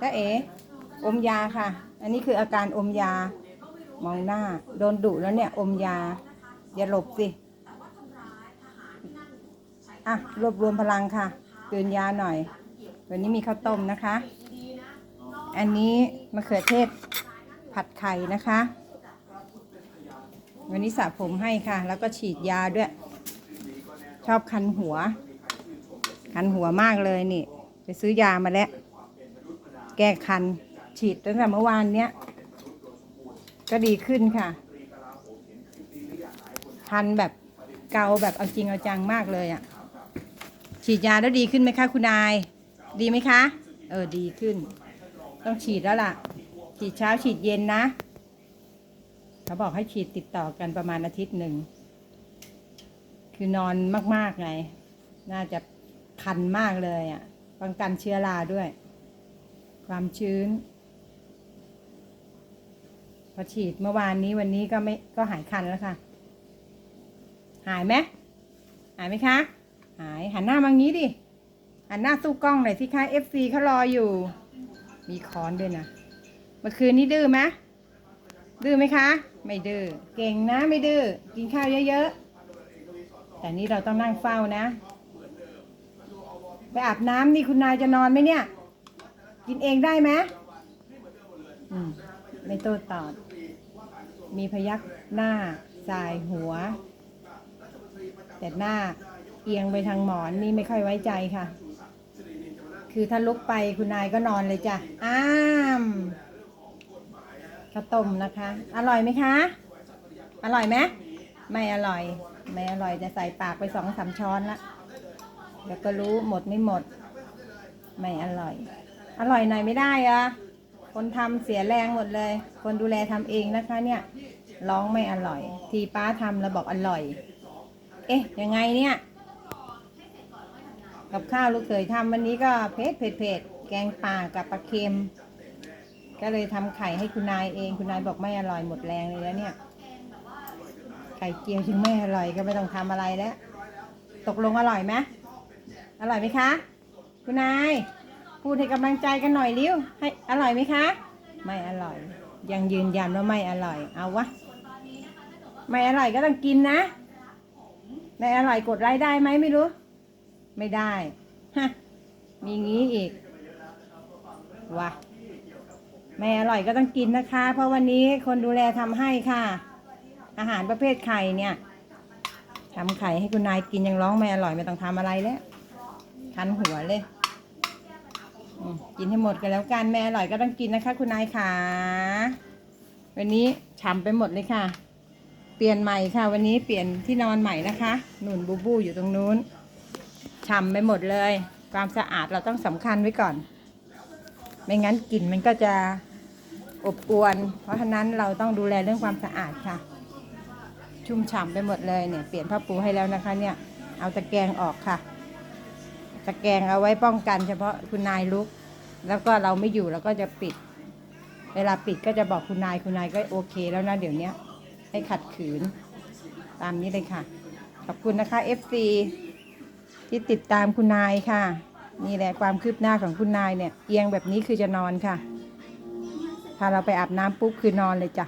จ้าเอ๋อมยาค่ะ อันนี้คืออาการอมยา มองหน้า โดนดุแล้วเนี่ย อมยา อย่าหลบสิอะรวบรวมพลังค่ะตื่นยาหน่อย วันนี้มีข้าวต้มนะคะ อันนี้มะเขือเทศผัดไข่นะคะ วันนี้สระผมให้ค่ะ แล้วก็ฉีดยาด้วย ชอบคันหัว คันหัวมากเลยนี่ ไปซื้อยามาแล้ว แก้คัน ฉีดตั้งแต่เมื่อวานเนี้ย ก็ดีขึ้นค่ะ คันแบบเกาแบบเอาจริงเอาจังมากเลยอะ่ะ ฉีดยาแล้วดีขึ้นไหมคะคุณนาย ดีไหมคะ เออดีขึ้น ต้องฉีดแล้วล่ะ ฉีดเช้าฉีดเย็นนะเขาบอกให้ฉีดติดต่อกันประมาณอาทิตย์หนึ่ง คือนอนมาก ๆ ไง น่าจะคันมากเลยอะ่ะ ป้องกันเชื้อราด้วย ความชื้น พอฉีดเมื่อวานนี้วันนี้ก็ไม่ก็หายคันแล้วค่ะ หายไหมหายไหมคะ หายหันหน้ามางี้ดิหันหน้าสู้กล้องหน่อยสิคะ FC เขารออยู่ มีค้อนด้วยนะเมื่อคืนนี้ดื้อไหมดื้อไหมคะ ไม่ดื้อเก่งนะไม่ดื้อกินข้าวเยอะๆแต่นี่เราต้องนั่งเฝ้านะ ไปอาบน้ำนี่คุณนายจะนอนไหมเนี่ย กินเองได้ไหมอืมไม่โต้ตอบ มีพยักหน้าสายหัว แต่หน้าเอียงไปทางหมอนนี่ไม่ค่อยไว้ใจค่ะ คือถ้าลุกไปคุณนายก็นอนเลยจ้ะ อ้ามข้าวต้มนะคะ อร่อยไหมคะ อร่อยไหมไม่อร่อย ไม่อร่อยจะใส่ปากไปสองสามช้อนละ เดี๋ยวก็รู้หมดไม่หมด ไม่อร่อย อร่อยหน่อยไม่ได้อะคนทำเสียแรงหมดเลย คนดูแลทำเองนะคะ เนี่ยร้องไม่อร่อย ทีป้าทำแล้วบอกอร่อย เอ๊ะยังไงเนี่ย กับข้าวลูกเขยทำวันนี้ก็เผ็ดเผ็ดเผ็ดแกงป่ากับปลาเค็ม ก็เลยทำไข่ให้คุณนายเอง คุณนายบอกไม่อร่อยหมดแรงเลยแล้วเนี่ย ไข่เจียวถึงไม่อร่อยก็ไม่ต้องทำอะไรแล้ว ตกลงอร่อยไหม อร่อยไหมคะ คุณนาย พูดให้กำลังใจกันหน่อยริ้วให้อร่อยไหมคะ ไม่อร่อย ยังยืนยันว่าไม่อร่อย เอาวะ ไม่อร่อยก็ต้องกินนะ ไม่อร่อยกดไลค์ได้ไหมไม่รู้ ไม่ได้ ฮะ มีงี้อีก วะไม่อร่อยก็ต้องกินนะคะ เพราะวันนี้คนดูแลทำให้ค่ะ อาหารประเภทไข่เนี่ยทำไข่ให้คุณนายกินยังร้องไม่อร่อยไม่ต้องทำอะไรแล้ว คันหัวเลยกินให้หมดกันแล้วกันแม่อร่อยก็ต้องกินนะคะ คุณนายขาวันนี้ฉ่ำไปหมดเลยค่ะ เปลี่ยนใหม่ค่ะ วันนี้เปลี่ยนที่นอนใหม่นะคะ หนุนบูบูอยู่ตรงนู้นฉ่ำไปหมดเลย ความสะอาดเราต้องสำคัญไว้ก่อน ไม่งั้นกลิ่นมันก็จะอบอวน เพราะฉะนั้นเราต้องดูแลเรื่องความสะอาดค่ะ ชุ่มฉ่ำไปหมดเลยเนี่ยเปลี่ยนผ้าปูให้แล้วนะคะ เนี่ยเอาตะแกรงออกค่ะ ตะแกรงเอาไว้ป้องกันเฉพาะคุณนายลุก แล้วก็เราไม่อยู่เราก็จะปิด เวลาปิดก็จะบอกคุณนายคุณนายก็โอเคแล้วนะเดี๋ยวนี้ให้ขัดขืน ตามนี้เลยค่ะ ขอบคุณนะคะ FC ที่ติดตามคุณนายค่ะ นี่แหละความคืบหน้าของคุณนายเนี่ยเอียงแบบนี้คือจะนอนค่ะ ถ้าเราไปอาบน้ำปุ๊บคือนอนเลยจ้ะ